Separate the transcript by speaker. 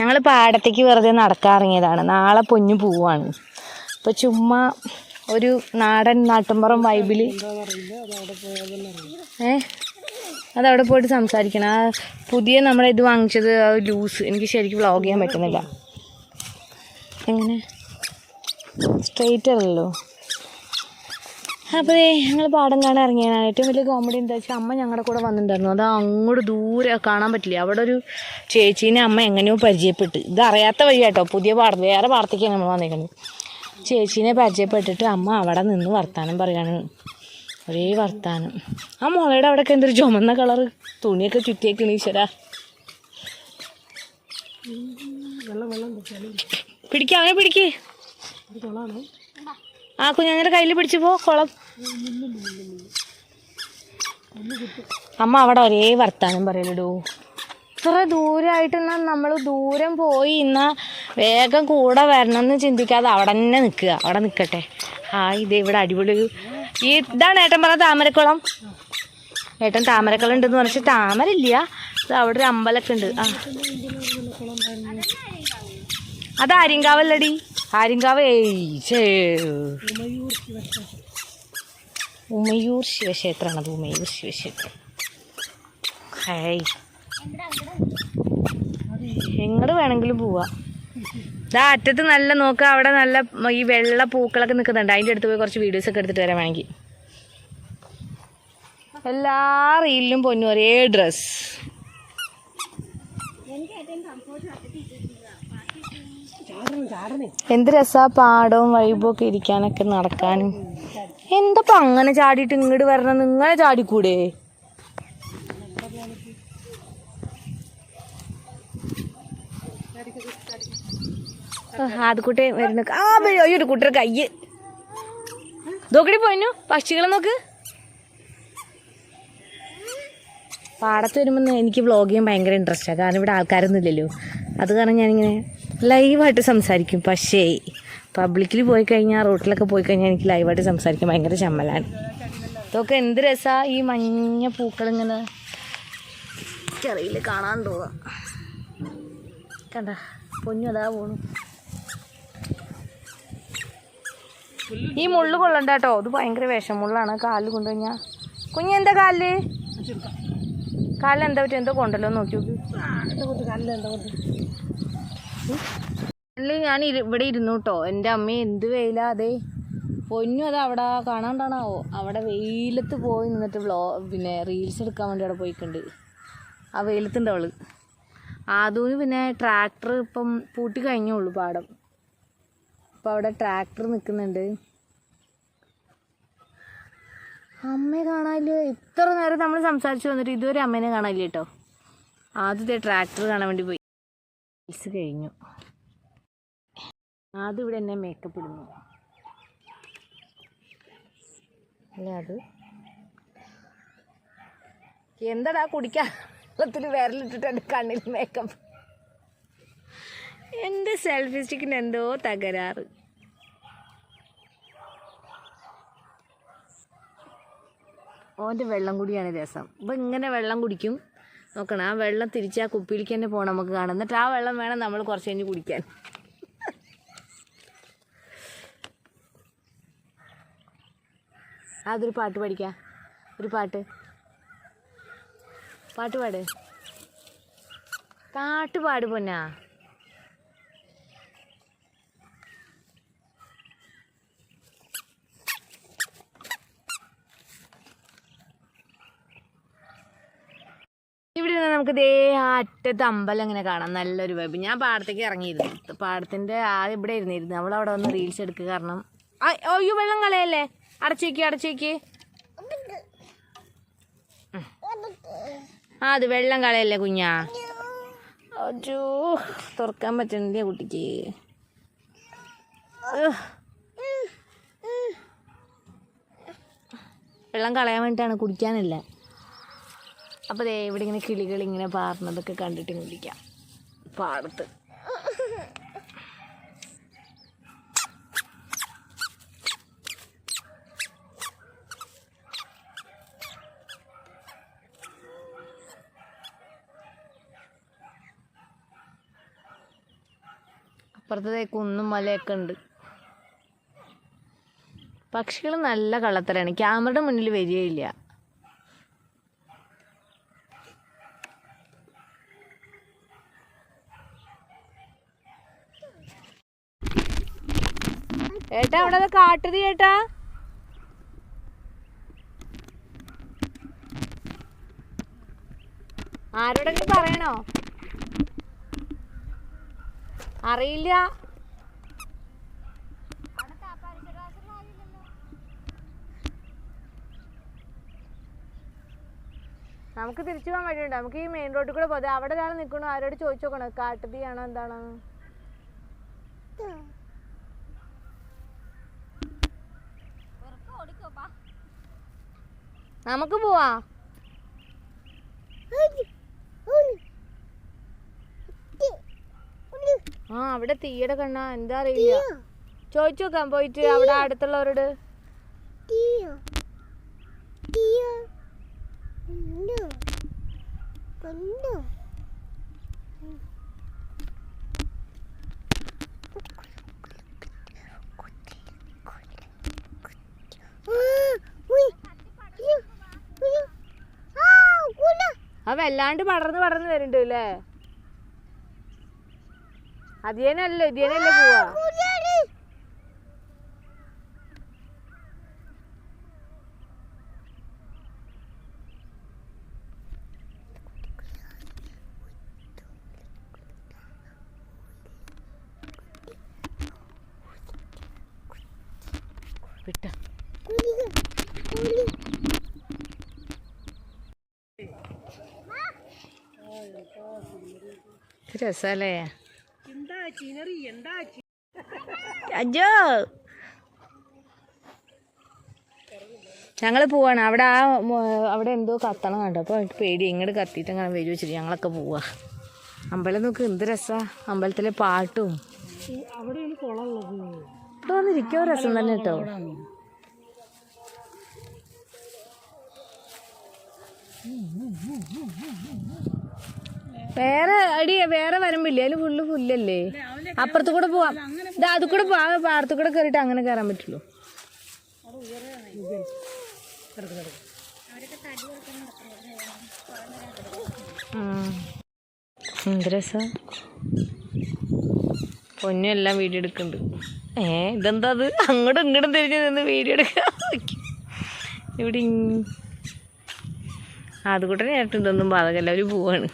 Speaker 1: ഞങ്ങൾ പാടത്തേക്ക് വെറുതെ നടക്കാറിങ്ങിയതാണ്. നാളെ പൊഞ്ഞു പോവാണ്. അപ്പോൾ ചുമ്മാ ഒരു നാടൻ നാട്ടുമ്പുറം വൈബിൽ ഏ? അതവിടെ പോയിട്ട് സംസാരിക്കണം. ആ പുതിയ നമ്മുടെ ഇത് വാങ്ങിച്ചത് ആ ലൂസ്. എനിക്ക് ശരിക്കും വ്ളോഗ് ചെയ്യാൻ പറ്റുന്നില്ല. എങ്ങനെ? സ്ട്രെയിറ്റ് അല്ലല്ലോ. അപ്പോൾ ഞങ്ങൾ പാടം കാണാൻ ഇറങ്ങിയാണ് ഏറ്റവും വലിയ കോമഡി എന്താ വെച്ചാൽ അമ്മ ഞങ്ങളുടെ കൂടെ വന്നിട്ടുണ്ടായിരുന്നു. അത് അങ്ങോട്ട് ദൂരെ കാണാൻ പറ്റില്ല. അവിടെ ഒരു ചേച്ചീനെ അമ്മ എങ്ങനെയോ പരിചയപ്പെട്ട്. ഇത് അറിയാത്ത വഴി കേട്ടോ പുതിയ പാടം വേറെ പാടത്തേക്കാണ് നമ്മൾ വന്നിരിക്കുന്നത് ചേച്ചീനെ പരിചയപ്പെട്ടിട്ട് അമ്മ അവിടെ നിന്ന് വർത്താനം പറയാണ്. ഒരേ വർത്താനം. ആ മുളയുടെ അവിടെയൊക്കെ എന്തൊരു ചുമന്ന കളർ തുണിയൊക്കെ ചുറ്റിയേക്കണ ഈശ്വര. പിടിക്കാം അവനെ പിടിക്ക്. ആ കുഞ്ഞാഞ്ഞിന്റെ കയ്യിൽ പിടിച്ചു പോ കുളം. അമ്മ അവിടെ ഒരേ വർത്താനം പറയലടൂ. ഇത്ര ദൂരമായിട്ട് എന്നാ നമ്മൾ ദൂരം പോയി ഇന്നാ വേഗം കൂടെ വരണം എന്ന് ചിന്തിക്കാതെ അവിടെ തന്നെ നിൽക്കുക. അവിടെ നിൽക്കട്ടെ. ആ ഇത് ഇവിടെ അടിപൊളി ഈ ഇതാണ് ഏട്ടൻ പറഞ്ഞ താമരക്കുളം. ഏട്ടൻ താമരക്കുളം ഉണ്ടെന്ന് പറഞ്ഞാൽ താമര ഇല്ല ഇത് അവിടെ ഒരു അമ്പലമൊക്കെ ഉണ്ട്. ആ. അത് ആര്യങ്കാവല്ലടി. ആര്യങ്കാവ്. ഉമയൂർ ശിവക്ഷേത്രമാണ് അത് ഉമയൂർ ശിവക്ഷേത്രം. ഹൈ എങ്ങോട്ട് വേണമെങ്കിലും പോവാ. ഇതാ അറ്റത്ത് നല്ല നോക്കുക അവിടെ നല്ല ഈ വെള്ള പൂക്കളൊക്കെ നിൽക്കുന്നുണ്ട് അതിന്റെ അടുത്ത് പോയി കുറച്ച് വീഡിയോസ് ഒക്കെ എടുത്തിട്ട് വരാൻ വേണമെങ്കിൽ. എല്ലാ റീലിലും പൊന്നു ഒരേ ഡ്രസ് എന്ത് രസാ പാടവും വൈബും ഒക്കെ ഇരിക്കാനൊക്കെ നടക്കാനും എന്തപ്പോ അങ്ങനെ ചാടിയിട്ട് ഇങ്ങോട്ട് വരണം? നിങ്ങളെ ചാടിക്കൂടെ? ആദ്യക്കൂട്ടെ വരുന്ന. ആ അയ്യോ ഒരു കുട്ടിയുടെ കയ്യ് നോക്കടി പോയിനു? പക്ഷികളെ നോക്ക്. പാടത്ത് വരുമ്പോൾ എനിക്ക് വ്ളോഗ് ചെയ്യാൻ ഭയങ്കര ഇൻട്രസ്റ്റാണ് കാരണം ഇവിടെ ആൾക്കാരൊന്നും ഇല്ലല്ലോ. അത് കാരണം ഞാനിങ്ങനെ ലൈവായിട്ട് സംസാരിക്കും. പക്ഷേ പബ്ലിക്കിൽ പോയി കഴിഞ്ഞാൽ റോട്ടിലൊക്കെ പോയി കഴിഞ്ഞാൽ എനിക്ക് ലൈവായിട്ട് സംസാരിക്കാൻ ഭയങ്കര ചമ്മലാണ്. ഇതൊക്കെ എന്ത് രസാ ഈ മഞ്ഞ പൂക്കളിങ്ങനെ ചെറിയിൽ കാണാൻ തോന്നാം. കണ്ട പൊന്നു അതാ പോണു. ഈ മുള്ളു കൊള്ളണ്ട കേട്ടോ ഇത് ഭയങ്കര വിഷമുള്ളാണ്. കാലിൽ കൊണ്ടുകഴിഞ്ഞാൽ കുഞ്ഞെന്താ കാലിൽ കാലിൽ എന്താ പറ്റും? എന്തോ കൊണ്ടല്ലോ നോക്കി നോക്കി. അല്ലേ ഞാൻ ഇവിടെ ഇരുന്നു കേട്ടോ എന്റെ അമ്മ എന്ത് വെയിലാ അതെ പൊന്നു അത് അവിടെ കാണാണ്ടാണാവോ? അവിടെ വെയിലത്ത് പോയി നിന്നിട്ട് വ്ളോ പിന്നെ റീൽസ് എടുക്കാൻ വേണ്ടി അവിടെ പോയിട്ടുണ്ട് ആ വെയിലത്തുണ്ട് അവൾ. ആദൂന് പിന്നെ ട്രാക്ടർ ഇപ്പം പൂട്ടി കഴിഞ്ഞുള്ളൂ പാടം. അപ്പം അവിടെ ട്രാക്ടർ നിൽക്കുന്നുണ്ട് അമ്മയെ കാണാനില്ല? ഇത്ര നേരം നമ്മൾ സംസാരിച്ചു വന്നിട്ട് ഇതുവരെ അമ്മേനെ കാണാനില്ല കേട്ടോ ആദ്യത്തെ ട്രാക്ടർ കാണാൻ വേണ്ടി പോയി. റീൽസ് കഴിഞ്ഞു. ഇവിടെ എന്നെ മേക്കപ്പ് ഇടുന്നു. അല്ല അത്? എന്താടാ കുടിക്കാൻ? വെള്ളത്തിൽ വിരലിട്ടിട്ട് എന്റെ കണ്ണിൽ മേക്കപ്പ് എന്റെ സെൽഫി സ്റ്റിക്കിന് എന്തോ തകരാറ്. ഓന്റെ വെള്ളം കുടിയാണ് രസം. അപ്പം ഇങ്ങനെ വെള്ളം കുടിക്കും. നോക്കണം. ആ വെള്ളം തിരിച്ച് ആ കുപ്പിയിലേക്ക് തന്നെ പോകണം നമുക്ക് കാണാം എന്നിട്ട് ആ വെള്ളം വേണം നമ്മൾ കുറച്ച് കഴിഞ്ഞ് കുടിക്കാൻ. അതൊരു പാട്ട് പഠിക്കാം. ഒരു പാട്ട്. പാട്ട് പാട്. പാട്ട് പാട് പൊന്നാ ഇവിടെ നിന്ന് നമുക്ക് ദേ അറ്റത്ത് അമ്പലം ഇങ്ങനെ കാണാം. നല്ലൊരു വൈബ് ഞാൻ പാടത്തേക്ക് ഇറങ്ങിയിരുന്നു. പാടത്തിന്റെ ആ ഇവിടെ ഇരുന്നിരുന്നു. അവിടെ വന്ന് റീൽസ് എടുക്കുക കാരണം. അയ്യോ വെള്ളം കളയല്ലേ? അടച്ചേക്ക് അടച്ചേക്ക്. ആ അത് വെള്ളം കളയല്ലേ കുഞ്ഞാ? അജോ തുറക്കാൻ പറ്റണില്ല കുട്ടിക്ക്. വെള്ളം കളയാൻ വേണ്ടിയിട്ടാണ് കുടിക്കാനില്ല. അപ്പോൾ ദേ ഇവിടെ ഇങ്ങനെ കിളികൾ ഇങ്ങനെ പാറുന്നതൊക്കെ കണ്ടിട്ട് കുടിക്കാം പാടത്ത്. അപ്പുറത്തേ കുന്നും മലയൊക്കെ ഉണ്ട്. പക്ഷികൾ നല്ല കള്ളത്തരാണ്. ക്യാമറയുടെ മുന്നിൽ വരികയില്ല. അവിടെ കാട്ടുതി ചേട്ടാ ആരോടെങ്കിലും പറയണോ? അറിയില്ല. നമുക്ക് തിരിച്ചു പോകാൻ വഴിയുണ്ട്. നമുക്ക് ഈ മെയിൻ റോഡിൽ കൂടെ പോകാം. അവിടെ നിൽക്കണു. ആരോട് ചോദിച്ചു നോക്കണം? കാട്ടുതീയാണോ എന്താണോ? നമുക്ക് പോവാ. ആ അവിടെ തീയുടെ കണ്ണ. എന്താ അറിയില്ല. ചോദിച്ചു നോക്കാം പോയിട്ട് അവിടെ അടുത്തുള്ളവരോട്. ആ വല്ലാണ്ട് പടർന്ന് പടർന്ന് വരുന്നുണ്ട് അല്ലേ അതിയനല്ലോ ഇതിയനല്ലേ പോവാ? വിട്ട. രസല്ലേ? അജോ ഞങ്ങൾ പോവാണ്. അവിടെ ആ അവിടെ എന്തോ കത്തണം കണ്ടു? അപ്പോൾ എനിക്ക് പേടി. ഇങ്ങോട്ട് കത്തിയിട്ട് അങ്ങനെ വരും വെച്ചിട്ട് ഞങ്ങളൊക്കെ പോവാ. അമ്പലം നോക്ക് എന്ത് രസാ. അമ്പലത്തിലെ പാട്ടും. ഇവിടെ വന്നിരിക്കോ രസം തന്നെ കേട്ടോ. വേറെ അടി വേറെ വരമ്പില്ലേ? അതിൽ ഫുള്ള് ഫുല്ലല്ലേ അപ്പുറത്തു കൂടെ പോവാം. ഇത് അത് കൂടെ പോവാം പാറത്തു കൂടെ കയറിയിട്ട് അങ്ങനെ കയറാൻ പറ്റുള്ളൂ. എന്ത് രസം? പൊന്നും എല്ലാം വീഡിയോ എടുക്കുന്നുണ്ട് ഏ ഇതെന്താ അത്? അങ്ങോട്ടും ഇങ്ങോട്ടും തിരിഞ്ഞ് നിന്ന് വീഡിയോ എടുക്കാൻ ഇവിടെ അതുകൂടെ നേരിട്ട് ഇതൊന്നും ബാധകല്ല. അവർ പോവാണ്.